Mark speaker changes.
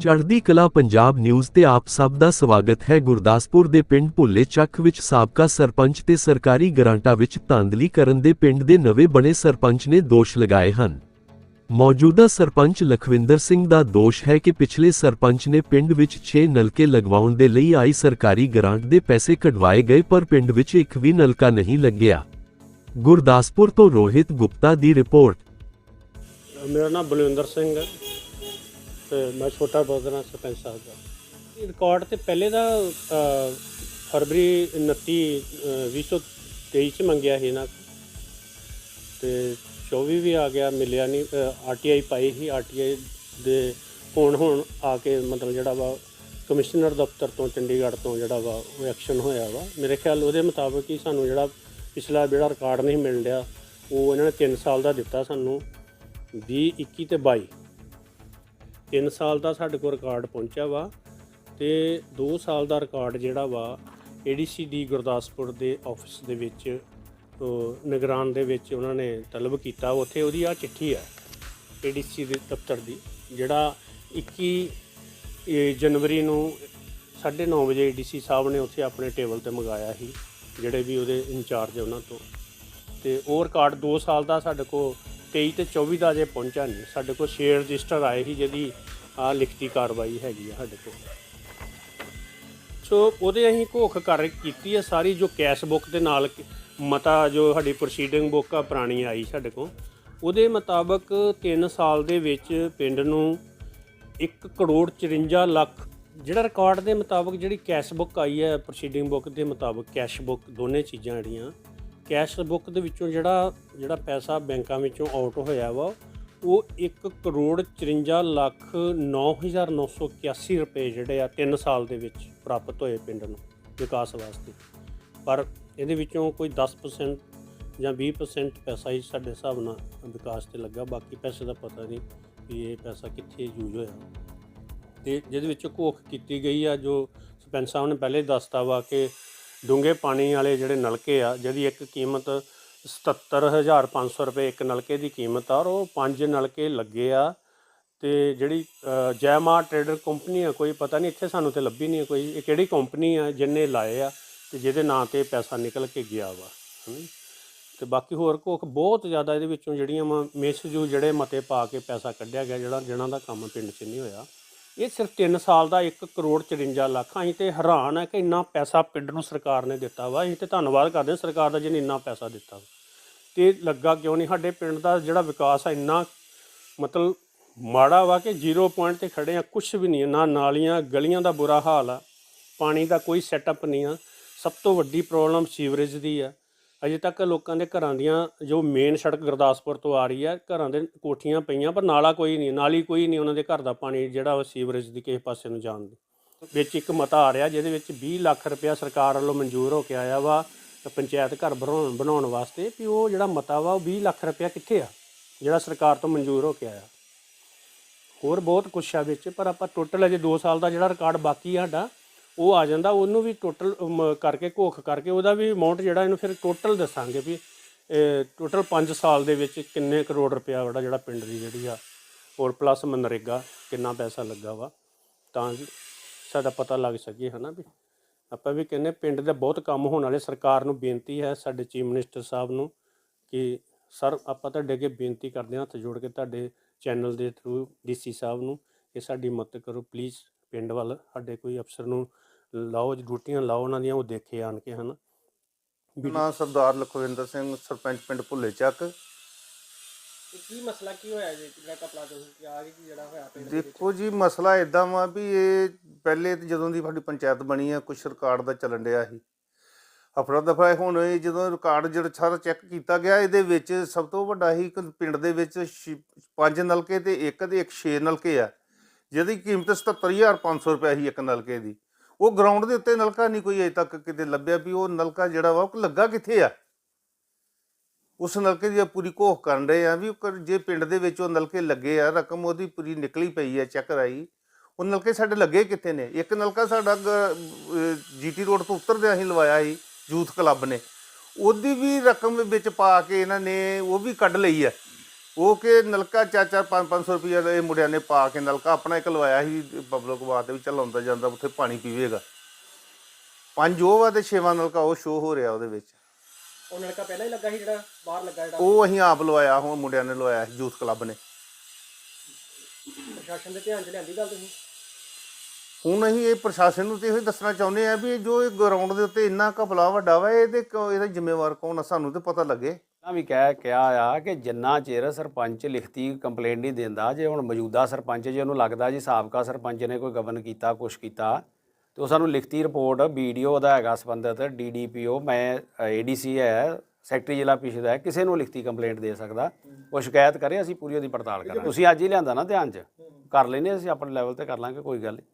Speaker 1: ਚੜ੍ਹਦੀ ਕਲਾ ਪੰਜਾਬ ਨਿਊਜ਼ ਤੇ ਆਪ ਸਭ ਦਾ ਸਵਾਗਤ ਹੈ। ਗੁਰਦਾਸਪੁਰ ਦੇ ਪਿੰਡ ਭੁੱਲੇ ਚੱਕ ਵਿੱਚ ਸਾਬਕਾ ਸਰਪੰਚ ਤੇ ਸਰਕਾਰੀ ਗਰਾਂਟਾਂ ਵਿੱਚ ਧਾਂਦਲੀ ਕਰਨ ਦੇ ਪਿੰਡ ਦੇ ਨਵੇਂ ਬਣੇ ਸਰਪੰਚ ਨੇ ਦੋਸ਼ ਲਗਾਏ ਹਨ। ਮੌਜੂਦਾ ਸਰਪੰਚ ਲਖਵਿੰਦਰ ਸਿੰਘ ਦਾ ਦੋਸ਼ ਹੈ ਕਿ ਪਿਛਲੇ ਸਰਪੰਚ ਨੇ ਪਿੰਡ ਵਿੱਚ 6 ਨਲਕੇ ਲਗਵਾਉਣ ਦੇ ਲਈ ਆਈ ਸਰਕਾਰੀ ਗਰਾਂਟ ਦੇ ਪੈਸੇ ਕਢਵਾਏ ਗਏ, ਪਰ ਪਿੰਡ ਵਿੱਚ ਇੱਕ ਵੀ ਨਲਕਾ ਨਹੀਂ ਲੱਗਿਆ। ਗੁਰਦਾਸਪੁਰ ਤੋਂ ਰੋਹਿਤ ਗੁਪਤਾ ਦੀ ਰਿਪੋਰਟ।
Speaker 2: ਮੇਰਾ ਨਾਮ ਬਲਵਿੰਦਰ ਸਿੰਘ ਹੈ। ਤੇ ਮੈਂ ਛੋਟਾ ਬ੍ਰਦਰ ਹਾਂ ਸਰਪੰਚ ਸਾਹਿਬ ਦਾ। ਰਿਕਾਰਡ ਤੇ ਪਹਿਲੇ ਦਾ ਅ, ਫਰਵਰੀ 29 ਅ, 2023 ਚ ਮੰਗਿਆ ਸੀ ਨਾ ਤੇ 24 ਵੀ ਆ ਗਿਆ ਮਿਲਿਆ ਨਹੀਂ ਆਰਟੀਆਈ ਪਾਈ ਸੀ। ਆਰਟੀਆਈ ਦੇ ਹੁਣ ਹੁਣ ਆ ਕੇ ਮਤਲਬ ਜਿਹੜਾ ਵਾ ਕਮਿਸ਼ਨਰ ਦਫ਼ਤਰ ਤੋਂ ਚੰਡੀਗੜ੍ਹ ਤੋਂ ਜਿਹੜਾ ਵਾ ਉਹ ਐਕਸ਼ਨ ਹੋਇਆ ਵਾ। ਮੇਰੇ ਖਿਆਲ ਉਹਦੇ ਮੁਤਾਬਕ ਹੀ ਸਾਨੂੰ ਜਿਹੜਾ ਪਿਛਲਾ ਜਿਹੜਾ ਰਿਕਾਰਡ ਨਹੀਂ ਮਿਲ ਰਿਹਾ ਉਹ ਇਹਨਾਂ ਨੇ 3 ਸਾਲ ਦਾ ਦਿੱਤਾ ਸਾਨੂੰ 20 21 ਤੇ 22 3 ਸਾਲ ਦਾ ਸਾਡੇ ਕੋਲ ਰਿਕਾਰਡ ਪਹੁੰਚਿਆ ਵਾ ਤੇ 2 ਸਾਲ ਦਾ ਰਿਕਾਰਡ ਜਿਹੜਾ ਵਾ ਏਡੀਸੀਡੀ ਗੁਰਦਾਸਪੁਰ ਦੇ ਆਫਿਸ ਦੇ ਵਿੱਚ ਨਿਗਰਾਨ ਦੇ ਵਿੱਚ ਉਹਨਾਂ ਨੇ ਤਲਬ ਕੀਤਾ। ਉੱਥੇ ਉਹਦੀ ਆ ਚਿੱਠੀ ਆ ਏਡੀਸੀ ਦੇ ਦਫ਼ਤਰ ਦੀ, ਜਿਹੜਾ 21 ਇਹ, ਜਨਵਰੀ ਨੂੰ 9:30 ਵਜੇ ਏਡੀਸੀ ਸਾਹਿਬ ਨੇ ਉੱਥੇ ਆਪਣੇ ਟੇਬਲ ਤੇ ਮੰਗਾਇਆ ਸੀ, ਜਿਹੜੇ ਵੀ ਉਹਦੇ ਇੰਚਾਰਜ ਉਹਨਾਂ ਤੋਂ। ਤੇ ਉਹ ਰਿਕਾਰਡ 2 ਸਾਲ ਦਾ ਸਾਡੇ ਕੋਲ 23 ਤੇ 24 ਦਾ ਅਜੇ ਪਹੁੰਚਾ ਨਹੀਂ। ਸਾਡੇ ਕੋਲ ਸ਼ੇਅਰ ਰਜਿਸਟਰ ਆਏ ਸੀ ਜਿਹਦੀ ਆ ਲਿਖਤੀ ਕਾਰਵਾਈ ਹੈਗੀ ਆ ਸਾਡੇ ਕੋਲ। ਸੋ ਉਹਦੇ ਅਸੀਂ ਘੋਖ ਕਰ ਕੀਤੀ ਹੈ ਸਾਰੀ ਜੋ ਕੈਸ਼ ਬੁੱਕ ਦੇ ਨਾਲ ਮਤਾ ਜੋ ਸਾਡੀ ਪ੍ਰੋਸੀਡਿੰਗ ਬੁੱਕ ਆ ਪੁਰਾਣੀ ਆਈ ਸਾਡੇ ਕੋਲ। ਉਹਦੇ ਮੁਤਾਬਕ 3 ਸਾਲ ਦੇ ਵਿੱਚ ਪਿੰਡ ਨੂੰ 1 ਕਰੋੜ 54 ਲੱਖ ਜਿਹੜਾ ਰਿਕਾਰਡ ਦੇ ਮੁਤਾਬਕ ਜਿਹੜੀ ਕੈਸ਼ ਬੁੱਕ ਆਈ ਹੈ ਪ੍ਰੋਸੀਡਿੰਗ ਬੁੱਕ ਦੇ ਮੁਤਾਬਕ ਕੈਸ਼ ਬੁੱਕ ਦੋਨੇ ਚੀਜ਼ਾਂ ਜਿਹੜੀਆਂ ਕੈਸ਼ ਬੁੱਕ ਦੇ ਵਿੱਚੋਂ ਜਿਹੜਾ ਜਿਹੜਾ ਪੈਸਾ ਬੈਂਕਾਂ ਵਿੱਚੋਂ ਆਊਟ ਹੋਇਆ ਵਾ, ਉਹ 1 ਕਰੋੜ 54 ਲੱਖ 9981 ਰੁਪਏ ਜਿਹੜੇ ਆ 3 ਸਾਲ ਦੇ ਵਿੱਚ ਪ੍ਰਾਪਤ ਹੋਏ ਪਿੰਡ ਨੂੰ ਵਿਕਾਸ ਵਾਸਤੇ। ਪਰ ਇਹਦੇ ਵਿੱਚੋਂ ਕੋਈ 10% ਜਾਂ 20% ਪੈਸਾ ਹੀ ਸਾਡੇ ਹਿਸਾਬ ਨਾਲ ਵਿਕਾਸ ਤੇ ਲੱਗਾ, ਬਾਕੀ ਪੈਸੇ ਦਾ ਪਤਾ ਨਹੀਂ ਵੀ ਇਹ ਪੈਸਾ ਕਿੱਥੇ ਯੂਜ਼ ਹੋਇਆ। ਤੇ ਜਿਹਦੇ ਵਿੱਚ ਘੋਖ ਕੀਤੀ ਗਈ ਆ, ਜੋ ਸਰਪੰਚ ਸਾਹਿਬ ਨੇ ਪਹਿਲੇ ਦੱਸਤਾ ਵਾ ਕਿ ਡੂੰਘੇ ਪਾਣੀ ਵਾਲੇ ਜਿਹੜੇ ਨਲਕੇ ਆ ਜਿਹਦੀ ਇੱਕ ਕੀਮਤ 77500 ਰੁਪਏ ਇੱਕ ਨਲਕੇ ਦੀ ਕੀਮਤ ਆ ਔਰ ਉਹ ਪੰਜ ਨਲਕੇ ਲੱਗੇ ਆ। ਤੇ ਜਿਹੜੀ ਅ, ਜੈਮਾ ਟਰੇਡਰ ਕੰਪਨੀ ਆ ਕੋਈ ਪਤਾ ਨਹੀਂ ਇੱਥੇ ਸਾਨੂੰ ਤੇ ਲੱਭੀ ਨਹੀਂ ਕੋਈ। ਇਹ ਕਿਹੜੀ ਕੰਪਨੀ ਆ ਜਿੰਨੇ ਲਾਏ ਆ ਤੇ ਜਿਹਦੇ ਨਾਂ ਤੇ ਪੈਸਾ ਨਿਕਲ ਕੇ ਗਿਆ ਵਾ ਹਨਾ ਤੇ ਬਾਕੀ ਹੋਰ ਘੋਖ ਬਹੁਤ ਜ਼ਿਆਦਾ ਇਹਦੇ ਵਿੱਚੋਂ ਜਿਹੜੀਆਂ ਵਾ ਮਿਸਯੂ ਜਿਹੜੇ ਮਤੇ ਪਾ ਕੇ ਪੈਸਾ ਕੱਢਿਆ ਗਿਆ ਜਿਹੜਾ ਜਿਹਨਾਂ ਦਾ ਕੰਮ ਪਿੰਡ 'ਚ ਨਹੀਂ ਹੋਇਆ। ਇਹ ਸਿਰਫ 3 ਸਾਲ ਦਾ 1 ਕਰੋੜ 54 ਲੱਖ ਅਸੀਂ ਤੇ ਹੈਰਾਨ ਹੈ ਕਿ ਇੰਨਾ ਪੈਸਾ ਪਿੰਡ ਨੂੰ ਸਰਕਾਰ ਨੇ ਦਿੱਤਾ ਵਾ। ਅਸੀਂ ਤੇ ਧੰਨਵਾਦ ਕਰਦੇ ਹਾਂ ਸਰਕਾਰ ਦਾ ਜਿਹਨੇ ਇੰਨਾ ਪੈਸਾ ਦਿੱਤਾ ਵਾ। ਤੇ ਲੱਗਾ ਕਿਉਂ ਨਹੀਂ? ਸਾਡੇ ਪਿੰਡ ਦਾ ਜਿਹੜਾ ਵਿਕਾਸ ਆ, ਇੰਨਾ ਮਤਲਬ ਮਾੜਾ ਵਾ ਕਿ ਜ਼ੀਰੋ ਪੁਆਇੰਟ ਤੇ ਖੜੇ ਆ। ਕੁਝ ਵੀ ਨਹੀਂ, ਨਾ ਨਾਲੀਆਂ, ਗਲੀਆਂ ਦਾ ਬੁਰਾ ਹਾਲ ਆ। ਪਾਣੀ ਦਾ ਕੋਈ ਸੈਟਅਪ ਨਹੀਂ ਆ। ਸਭ ਤੋਂ ਵੱਡੀ ਪ੍ਰੋਬਲਮ ਸੀਵਰੇਜ ਦੀ ਆ। ਅਜੇ ਤੱਕ ਲੋਕਾਂ ਦੇ ਘਰਾਂ ਦੀਆਂ ਜੋ ਮੇਨ ਸੜਕ ਗੁਰਦਾਸਪੁਰ ਤੋਂ ਆ ਰਹੀ ਹੈ, ਘਰਾਂ ਦੇ ਕੋਠੀਆਂ ਪਈਆਂ, ਪਰ ਨਾਲਾ ਕੋਈ ਨਹੀਂ, ਨਾਲੀ ਕੋਈ ਨਹੀਂ ਉਹਨਾਂ ਦੇ ਘਰ ਦਾ ਪਾਣੀ ਜਿਹੜਾ ਉਹ ਸੀਵਰੇਜ ਦੀ ਕਿਸੇ ਪਾਸੇ ਨੂੰ ਜਾਣ ਦੀ ਵਿੱਚ ਇੱਕ ਮਤਾ ਆ ਰਿਹਾ ਜਿਹਦੇ ਵਿੱਚ 20 ਲੱਖ ਰੁਪਇਆ ਸਰਕਾਰ ਵੱਲੋਂ ਮਨਜ਼ੂਰ ਹੋ ਕੇ ਆਇਆ ਵਾ ਪੰਚਾਇਤ ਘਰ ਬਣਾਉਣ ਬਣਾਉਣ ਵਾਸਤੇ ਵੀ ਉਹ ਜਿਹੜਾ ਮਤਾ ਵਾ ਉਹ 20 ਲੱਖ ਰੁਪਇਆ ਕਿੱਥੇ ਆ, ਜਿਹੜਾ ਸਰਕਾਰ ਤੋਂ ਮਨਜ਼ੂਰ ਹੋ ਕੇ ਆਇਆ। ਹੋਰ ਬਹੁਤ ਕੁਛ ਆ ਵਿੱਚ, ਪਰ ਆਪਾਂ ਟੋਟਲ ਅਜੇ 2 ਸਾਲ ਦਾ ਜਿਹੜਾ ਰਿਕਾਰਡ ਬਾਕੀ ਆ ਸਾਡਾ ਉਹ ਆ ਜਾਂਦਾ, ਉਹਨੂੰ ਵੀ ਟੋਟਲ ਕਰਕੇ, ਘੋਖ ਕਰਕੇ ਉਹਦਾ ਵੀ ਅਮਾਉਂਟ ਜਿਹੜਾ ਇਹਨੂੰ ਫਿਰ ਟੋਟਲ ਦੱਸਾਂਗੇ ਵੀ ਟੋਟਲ 5 ਸਾਲ ਦੇ ਵਿੱਚ ਕਿੰਨੇ ਕਰੋੜ ਰੁਪਇਆ ਜਿਹੜਾ ਜਿਹੜਾ ਪਿੰਡ ਦੀ ਜਿਹੜੀ ਆ ਹੋਰ ਪਲੱਸ ਮਨਰੇਗਾ ਕਿੰਨਾ ਪੈਸਾ ਲੱਗਾ ਵਾ। ਤਾਂ ਸਾਡਾ ਪਤਾ ਲੱਗ ਸਕੇ, ਹਨਾ ਵੀ। ਆਪਾਂ ਵੀ ਕਹਿੰਦੇ ਪਿੰਡ ਦੇ ਬਹੁਤ ਕੰਮ ਹੋਣ ਵਾਲੇ, ਸਰਕਾਰ ਨੂੰ ਬੇਨਤੀ ਹੈ, ਸਾਡੇ ਚੀਫ ਮਿਨਿਸਟਰ ਸਾਹਿਬ ਨੂੰ, ਕਿ ਸਰ, ਆਪਾਂ ਤੁਹਾਡੇ ਅੱਗੇ ਬੇਨਤੀ ਕਰਦੇ ਹਾਂ, ਹੱਥ ਜੋੜ ਕੇ ਤੁਹਾਡੇ ਚੈਨਲ ਦੇ ਥਰੂ ਡੀਸੀ ਸਾਹਿਬ ਨੂੰ ਕਿ ਸਾਡੀ ਮਦਦ ਕਰੋ ਪਲੀਜ਼ ਪਿੰਡ ਵੱਲ, ਸਾਡੇ ਕੋਈ ਅਫਸਰ ਨੂੰ ਲਾਓ ਡਿਊਟੀਆਂ ਲਾਓ ਉਹਨਾਂ ਦੀਆਂ ਉਹ ਦੇਖੇ ਆਣ ਕੇ ਹਨ।
Speaker 3: ਨਾ ਸਰਦਾਰ ਲਖਵਿੰਦਰ ਸਿੰਘ ਸਰਪੰਚ ਪਿੰਡ ਭੁੱਲੇ ਚੱਕ।
Speaker 4: ਤੇ ਕੀ ਮਸਲਾ ਕੀ ਹੋਇਆ ਜੀ? ਜਿਹੜਾ ਕਪੜਾ ਤੋਂ ਕਿ ਆ ਕਿ ਜਿਹੜਾ ਹੋਇਆ ਪਿੰਡ ਦੇ ਵਿੱਚ?
Speaker 3: ਦੇਖੋ ਜੀ ਮਸਲਾ ਇਦਾਂ ਵਾ ਵੀ ਇਹ ਪਹਿਲੇ ਤੇ ਜਦੋਂ ਦੀ ਸਾਡੀ ਪੰਚਾਇਤ ਬਣੀ ਆ ਕੁਛ ਰਿਕਾਰਡ ਦਾ ਚੱਲਣ ਡਿਆ ਸੀ। ਅਫਰਾ ਦਫਾ ਹੁਣ ਇਹ ਜਦੋਂ ਰਿਕਾਰਡ ਜਿਹੜਾ ਸਾਰਾ ਚੈੱਕ ਕੀਤਾ ਗਿਆ ਇਹਦੇ ਵਿੱਚ ਸਭ ਤੋਂ ਵੱਡਾ ਹੀ ਇੱਕ ਪਿੰਡ ਦੇ ਵਿੱਚ ਛੇ- ਪੰਜ ਨਲਕੇ ਤੇ ਇੱਕ ਦੇ ਇੱਕ ਛੇ ਨਲਕੇ ਆ। ਜਿਹਦੀ ਕੀਮਤ 77500 ਰੁਪਏ ਸੀ ਇੱਕ ਨਲਕੇ ਦੀ। ਉਹ ਗਰਾਊਂਡ ਦੇ ਉੱਤੇ ਨਲਕਾ ਨਹੀਂ ਕੋਈ ਅਜੇ ਤੱਕ ਕਿਤੇ ਲੱਭਿਆ ਵੀ ਉਹ ਨਲਕਾ ਜਿਹੜਾ ਵਾ ਉਹ ਲੱਗਾ ਕਿੱਥੇ ਆ? ਉਸ ਨਲਕੇ ਦੀ ਪੂਰੀ ਘੋਖ ਕਰਨ ਰਹੇ ਆ ਵੀ ਜੇ ਪਿੰਡ ਦੇ ਵਿੱਚ ਉਹ ਨਲਕੇ ਲੱਗੇ ਆ, ਰਕਮ ਉਹਦੀ ਪੂਰੀ ਨਿਕਲੀ ਪਈ ਆ ਚੈੱਕ ਰਾਈ ਉਹ ਨਲਕੇ ਸਾਡੇ ਲੱਗੇ ਕਿੱਥੇ ਨੇ? ਇੱਕ ਨਲਕਾ ਸਾਡਾ ਜੀਟੀ ਰੋਡ ਤੋਂ ਉਤਰਦੇ ਅਸੀਂ ਲਵਾਇਆ ਸੀ, ਯੂਥ ਕਲੱਬ ਨੇ। ਉਹਦੀ ਵੀ ਰਕਮ ਵਿੱਚ ਪਾ ਕੇ ਇਹਨਾਂ ਨੇ ਉਹ ਵੀ ਕੱਢ ਲਈ ਆ। ਉਹ ਕਿ ਨਲਕਾ ਚਾਰ 5-500 ਰੁਪਏ ਦੇ ਮੁੰਡਿਆਂ ਨੇ ਪਾ ਕੇ ਨਲਕਾ ਆਪਣਾ ਇੱਕ ਲਵਾਇਆ ਸੀ ਪਬਲਿਕ ਬਾਤ ਵੀ ਚੱਲ ਆਉਂਦਾ ਜਾਂਦਾ ਉੱਥੇ ਪਾਣੀ ਪੀਵੇਗਾ। ਪੰਜ ਉਹ ਵਾ ਤੇ ਛੇਵਾਂ ਨਲਕਾ ਉਹ ਸ਼ੋ ਹੋ ਰਿਹਾ ਉਹਦੇ ਵਿੱਚ।
Speaker 4: ਉਹ ਲੜਕਾ ਪਹਿਲਾਂ ਹੀ ਲੱਗਾ ਸੀ ਜਿਹੜਾ ਬਾਹਰ ਲੱਗਾ ਜਿਹੜਾ?
Speaker 3: ਉਹ ਅਸੀਂ ਆਪ ਲਵਾਇਆ ਹੁਣ ਮੁੰਡਿਆਂ ਨੇ ਲਵਾਇਆ ਸੀ ਯੂਥ ਕਲੱਬ ਨੇ।
Speaker 4: ਪ੍ਰਸ਼ਾਸਨ ਦੇ ਧਿਆਨ 'ਚ ਲਿਆਂਦੀ ਗੱਲ ਤੁਸੀਂ?
Speaker 3: ਹੁਣ ਅਸੀਂ ਇਹ ਪ੍ਰਸ਼ਾਸਨ ਨੂੰ ਤੇ ਇਹੋ ਦੱਸਣਾ ਚਾਹੁੰਦੇ ਆ ਵੀ ਇਹ ਜੋ ਇਹ ਗਰਾਊਂਡ ਦੇ ਉੱਤੇ ਇੰਨਾ ਘਪਲਾ ਵੱਡਾ ਵਾ ਇਹਦੇ ਕ- ਇਹਦਾ ਜ਼ਿੰਮੇਵਾਰ ਕੌਣ ਆ ਸਾਨੂੰ ਤੇ ਪਤਾ ਲੱਗੇ।
Speaker 5: ਵੀ ਕਹਿ ਕਿਹਾ ਆ ਕਿ ਜਿੰਨਾ ਚਿਰ ਸਰਪੰਚ ਲਿਖਤੀ ਕੰਪਲੇਂਟ ਨਹੀਂ ਦਿੰਦਾ ਜੇ ਹੁਣ ਮੌਜੂਦਾ ਸਰਪੰਚ ਜੇ ਉਹਨੂੰ ਲੱਗਦਾ ਜੀ ਸਾਬਕਾ ਸਰਪੰਚ ਨੇ ਕੋਈ ਗਵਨ ਕੀਤਾ ਕੁਛ ਕੀਤਾ ਤੇ ਉਹ ਸਾਨੂੰ ਲਿਖਤੀ ਰਿਪੋਰਟ ਵੀਡੀਓ ਦਾ ਹੈਗਾ ਸੰਬੰਧਿਤ ਡੀਡੀਪੀਓ ਮੈਂ ਏਡੀਸੀ ਹੈ ਸੈਕਟਰੀ ਜ਼ਿਲ੍ਹਾ ਪ੍ਰੀਸ਼ਦ ਹੈ ਕਿਸੇ ਨੂੰ ਲਿਖਤੀ ਕੰਪਲੇਂਟ ਦੇ ਸਕਦਾ। ਉਹ ਸ਼ਿਕਾਇਤ ਕਰੇ ਅਸੀਂ ਪੂਰੀ ਉਹਦੀ ਪੜਤਾਲ ਕਰਾਂਗੇ। ਤੁਸੀਂ ਅੱਜ ਹੀ ਲਿਆਂਦਾ ਨਾ ਧਿਆਨ 'ਚ। ਕਰ ਲੈਨੇ ਅਸੀਂ ਆਪਣੇ ਲੈਵਲ ਤੇ ਕਰ ਲਾਂਗੇ ਕੋਈ ਗੱਲ ਨਹੀਂ।